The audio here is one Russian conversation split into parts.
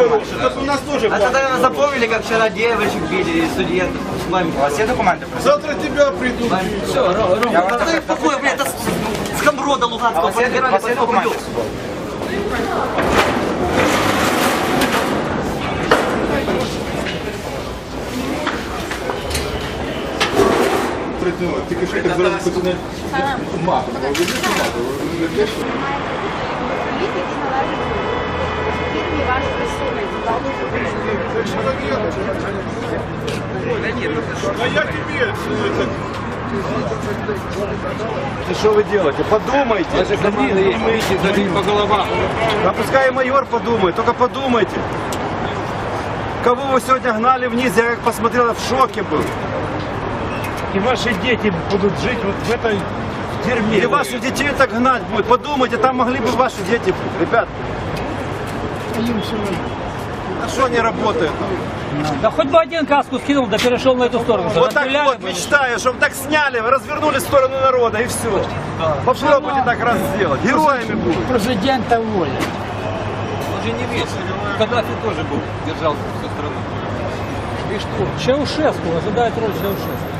хороший. Так у нас тоже А тогда запомнили, как вчера девочек били и студентов с вами. У вас є документи? Завтра тебя придут. Все, Рома, Рома, да ты какой, блядь, это с- с Камброда А у Луганского вас є, у подбирали, вас є поэтому документи придет. з собою? Тільки що так зразу починає матом. Політики належить фірмі вашої суми. А я тебе это, Что вы делаете? Подумайте. по головам. А пускай и майор подумает. Только подумайте. Кого вы сегодня гнали вниз, я как посмотрел, я в шоке был. И ваши дети будут жить вот в этой дерьме. И ваших детей так гнать будет. Подумайте, там могли бы ваши дети быть. Ребят. А что они работают? Да хоть бы один каску скинул, да перешел на эту сторону. Вот так вот бы. мечтаю, чтобы так сняли, развернули в сторону народа и все. Попробуйте так раз сделать. Героями будут. Президента воля. Уже не весь. Каддафи тоже был, держал всю страну. И что? Чаушеску, ожидает роль Чаушеску.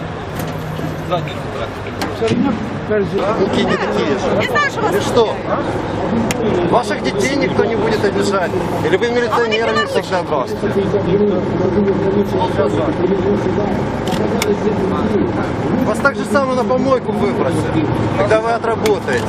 Задницу брать. Какие не такие же. И что? Ваших детей никто не будет обижать. Или вы милиционерами всегда бросите. Вас так же само на помойку выбросят, когда вы отработаете.